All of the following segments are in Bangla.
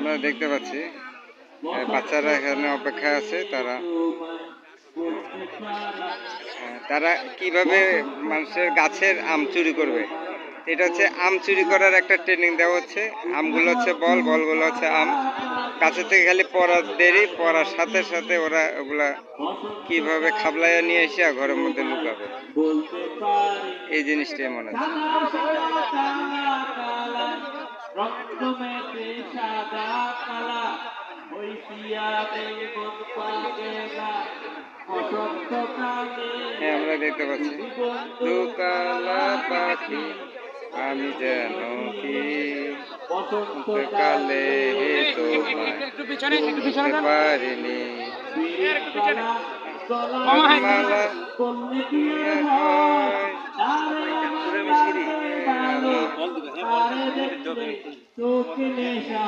আমরা দেখতে পাচ্ছি বাচ্চারা এখানে অপেক্ষায় আছে, তারা তারা কীভাবে মানুষের গাছের আম চুরি করবে? এটা হচ্ছে আম চুরি করার একটা ট্রেনিং দেওয়া হচ্ছে। আমগুলো হচ্ছে বল, বলগুলো হচ্ছে আম। গাছের থেকে খালি পড়ার দেরি, পড়ার সাথে সাথে ওরা ওগুলা কীভাবে খাবলাইয়া নিয়ে এসে ঘরের মধ্যে লুকাবে। এই জিনিসটাই মনে হচ্ছে। সাদা কালা ওই পিয়ারে পাগে না বসন্তকালে হ্যাঁ আমরা দেখতে পাচ্ছি। দুকালা পাখি আমি যেন কি কালে তোমায় পারিনি। মালা চোখে নেশা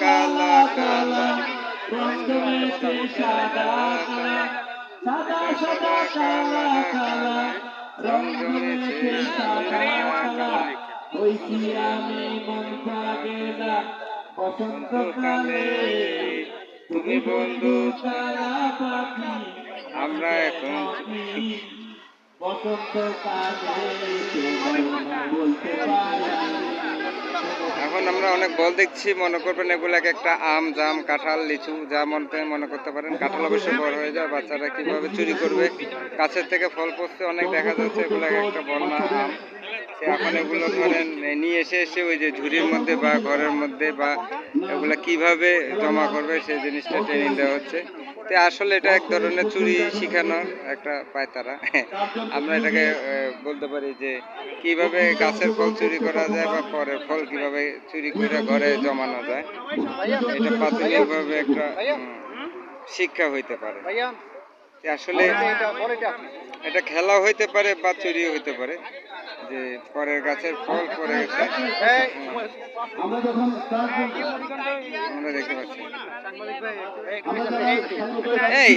কালা কালা রক্তমেতে সাদা কালা সাদা সাদা কালা কালা। রক্তমেতে সাদা কালা ওই আমি মন পাগে না? বসন্তকালে তুমি বন্ধু কালা পাখি আমরা এখন বসন্তকালে বলতে পারি। এখন আমরা অনেক বল দেখছি, মনে করবেন এগুলো এক একটা আম, জাম, কাঁঠাল, লিচু, যা মনে মনে করতে পারেন। কাঁঠাল অবশ্য বড় হয়ে যায়, বাচ্চারা কীভাবে চুরি করবে? গাছের থেকে ফল পড়তে অনেক দেখা যাচ্ছে এগুলো এক একটা বন্যা আম। এখন এগুলো ধরেন নিয়ে এসে এসে ওই যে ঝুড়ির মধ্যে বা ঘরের মধ্যে বা এগুলো কীভাবে জমা করবে, সেই জিনিসটা ট্রেনিং দেওয়া হচ্ছে। তো আসলে এটা এক ধরনের চুরি শেখানোর একটা পায়তারা। আমরা এটাকে বলতে পারি যে কীভাবে গাছের ফল চুরি করা যায় বা পরের ফল কীভাবে চুরি করে ঘরে জমানো যায়। এটা প্রাথমিকভাবে একটা শিক্ষা হইতে পারে। আসলে এটা খেলা হইতে পারে বা চুরি হইতে পারে। যে পরের গাছের ফল পরে গেছে। আমরা দেখতে পাচ্ছি। এই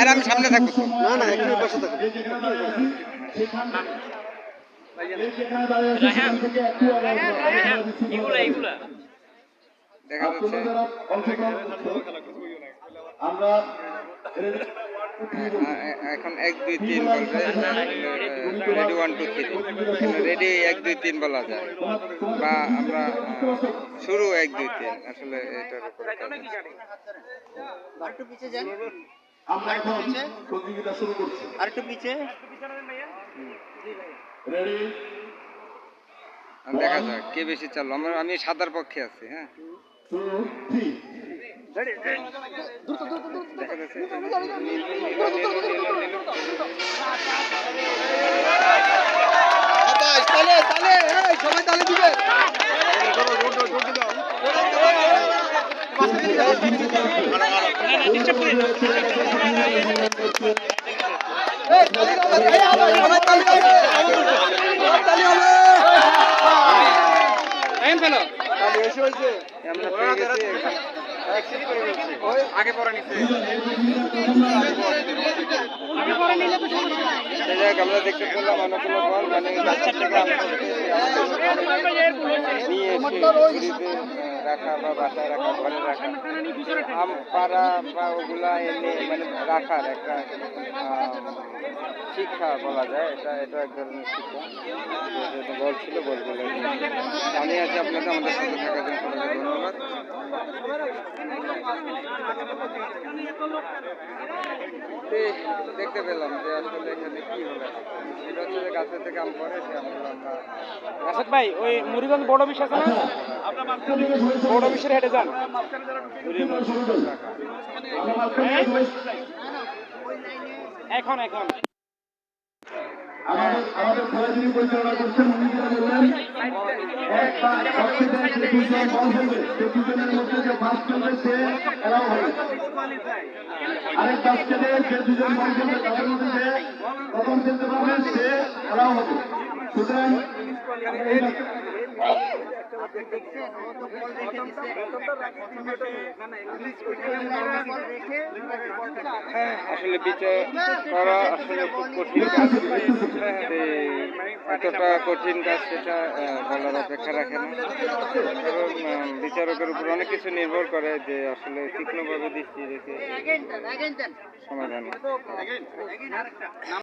আর আমি সামনে থাকব। না না একটু বসে থাকো। যে যেখানে দাঁড়িয়ে আছি, সেখান যে যেখানে দাঁড়িয়ে আছি, সেখান থেকে একটু আগে আমরা দেখা যাচ্ছে। আমরা এখন এক দুই তিন বলবে ready one two three ready এক দুই তিন বলা যায়। বা আমরা শুরু এক দুই তিন। আসলে এটার উপরে পিছে যান। আমরা এখন প্রতিযোগিতা শুরু করছি। আরেকটু পিছে। রেডি আর দেখা যাক কে বেশি চাললো? আমার আমি সাদার পক্ষে আছি হ্যাঁ। তালে তালে সবাই এসে হয়েছে। আগে পরে নিচ্ছে আমরা দেখতে পেলাম অনেকগুলো বল মানে নিয়ে এসে রাখা বা বাসায় রাখা ঘরে রাখা আম পাড়া বা ওগুলা এনে মানে রাখার একটা শিক্ষা বলা যায় এটা এটা এক ধরনের শিক্ষা ছিল আমি আছি আপনাকে আমাদের সাথে থাকার জন্য ধন্যবাদ। দেখতে পেলাম যে আসলে এখানে কি হলো এটা হচ্ছে যে গাছের থেকে আম পরে সে আমরা রাশেদ ভাই ওই মুড়িগঞ্জ বড় অফিস আছে না? বড় অফিসের হেঁটে যান। এখন এখন। দুজন বল খেলবে সে দুজনের মধ্যে যে ফার্স্ট হবে। আরেক বাস্কেটে যে দুজন বল খেলবে তাদের মধ্যে যে প্রথম খেলতে পারবে সে এরাও হবে। সুতরাং আসলে বিচার করা আসলে খুব কঠিন কাজ। এতটা কঠিন কাজ সেটা বলার অপেক্ষা রাখে না। কারণ বিচারকের উপর অনেক কিছু নির্ভর করে যে আসলে তীক্ষ্ণভাবে দৃষ্টি রেখে সমাধান।